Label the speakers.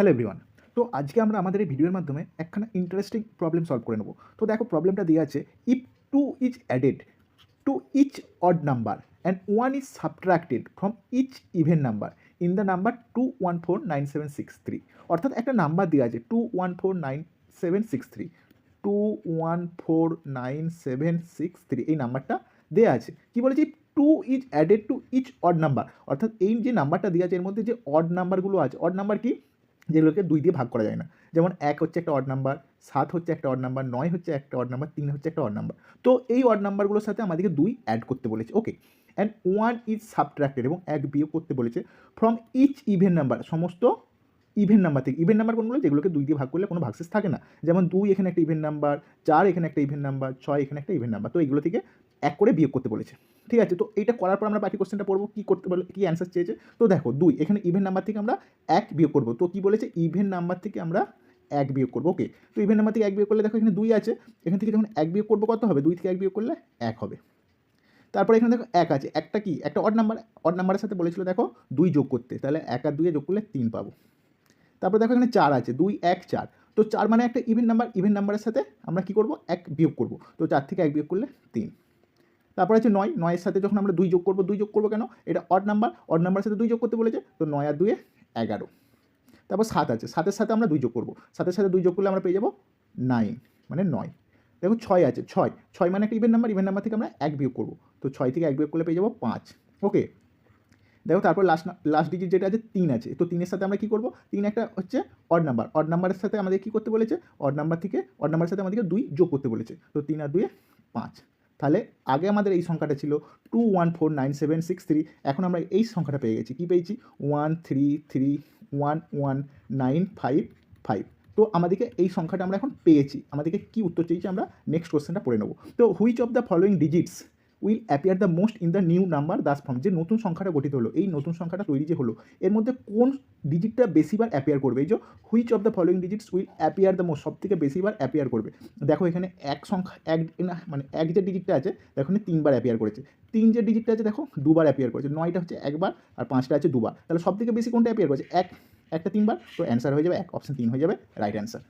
Speaker 1: Hello everyone তো আজকে আমরা আমাদের এই ভিডিওর মাধ্যমে একখানা ইন্টারেস্টিং প্রবলেম সলভ করে নেব। তো দেখো প্রবলেমটা দেওয়া আছে if two is added to each odd number and one is subtracted from each even number in the number two one four nine seven six three অর্থাৎ একটা নাম্বার দেওয়া আছে two one four nine seven six three two one four nine seven six three এই নাম্বারটা দেওয়া আছে। কী বলেছি? Two is added to each odd number অর্থাৎ এই যে নাম্বারটা দেওয়া আছে, এর মধ্যে যে অড নাম্বারগুলো আছে অড নাম্বার কি? যেগুলোকে দুই দিয়ে ভাগ করা যায় না। যেমন এক হচ্ছে একটা অড নাম্বার সাত হচ্ছে একটা অড নাম্বার নয় হচ্ছে একটা অড নাম্বার তিন হচ্ছে একটা অড নাম্বার তো এই অড নাম্বারগুলোর সাথে আমাদেরকে দুই অ্যাড করতে বলেছে। Okay and one is subtracted এবং এক বিয়োগ করতে বলেছে। ফ্রম ইচ ইভেন নাম্বার সমস্ত ইভেন নাম্বার থেকে ইভেন নাম্বার কোনগুলো? যেগুলোকে দুই দিয়ে ভাগ করলে কোনো ভাগশেষ থাকে না। যেমন দুই এখানে একটা ইভেন নাম্বার চার এখানে একটা ইভেন নাম্বার ছয় এখানে একটা ইভেন নাম্বার তো এইগুলো থেকে এক করে বিয়োগ করতে বলেছে। ঠিক আছে? তো এটা করার পর আমরা বাকি কোশ্চেনটা পড়ব, কী করতে বলে, কী অ্যান্সার চেয়েছে? তো দেখো, দুই, এখানে ইভেন নাম্বার থেকে আমরা এক বিয়োগ করব। তো কী বলেছে? ইভেন নাম্বার থেকে আমরা এক বিয়োগ করব। ওকে তো ইভেন নাম্বার থেকে এক বিয়োগ করলে দেখো এখানে দুই আছে। এখান থেকে যখন এক বিয়োগ করব কত হবে? দুই থেকে এক বিয়োগ করলে এক হবে। তারপরে এখানে দেখো এক আছে। একটা কি? একটা অড নাম্বার অড নাম্বারের সাথে বলেছিল দেখো দুই যোগ করতে। তাহলে এক আর দুইয়ে যোগ করলে তিন পাবো। তারপর দেখো এখানে চার আছে, দুই, এক, চার। তো চার মানে একটা ইভেন নাম্বার ইভেন নাম্বারের সাথে আমরা কি করব? এক বিয়োগ করব। তো চার থেকে এক বিয়োগ করলে তিন। তারপর আছে নয়, নয়ের সাথে যখন আমরা দুই যোগ করব, দুই যোগ করব কেন? এটা অড নাম্বার অড নাম্বারের সাথে দুই যোগ করতে বলেছে, তো নয় আর দুয়ে এগারো। তারপর সাত আছে, সাতের সাথে আমরা দুই যোগ করব। সাতের সাথে দুই যোগ করলে আমরা পেয়ে যাব নাইন মানে নয়। দেখো ছয় আছে, ছয়। ছয় মানে একটা ইভেন নাম্বার ইভেন নাম্বার থেকে আমরা এক বিয়োগ করব। তো ছয় থেকে এক বিয়োগ করলে পেয়ে যাব পাঁচ। ওকে দেখো, তারপর লাস্ট লাস্ট ডিজিট যেটা আছে, তিন আছে। তো তিনের সাথে আমরা কী করব? তিন একটা হচ্ছে অড নাম্বার অড নাম্বারের সাথে আমাদের কী করতে বলেছে? অড নাম্বার থেকে অড নাম্বারের সাথে আমাদেরকে দুই যোগ করতে বলেছে। তো তিন আর দুয়ে পাঁচ। তাহলে আগে আমাদের এই সংখ্যাটা ছিল two one four nine seven six three এখন আমরা এই সংখ্যাটা পেয়ে গেছি। কী পেয়েছি? One three three one one nine five five তো আমাদেরকে এই সংখ্যাটা আমরা এখন পেয়েছি। আমাদেরকে কী উত্তর চেয়েছি আমরা? নেক্সট কোশ্চেনটা পড়ে নেব। তো which of the following digits will appear the most in the new number thus formed যে নতুন সংখ্যাটা গঠিত হলো, এই নতুন সংখ্যাটা তৈরি যে হলো, এর মধ্যে কোন ডিজিটটা বেশিবার অ্যাপিয়ার করবে? এই যে which of the following digits will appear the most সব থেকে বেশিবার অ্যাপিয়ার করবে? দেখো এখানে এক সংখ্যা, এক মানে এক যে ডিজিটটা আছে, দেখো এখানে তিনবার অ্যাপিয়ার করেছে। তিন যে ডিজিটটা আছে, দেখো দুবার অ্যাপিয়ার করেছে, নয়টা হচ্ছে একবার আর পাঁচটা আছে দুবার। তাহলে সব থেকে বেশি কোনটা অ্যাপিয়ার করেছে? এক, একটা তিনবার, তো অ্যান্সার হয়ে যাবে এক অপশন তিন হয়ে যাবে রাইট অ্যান্সার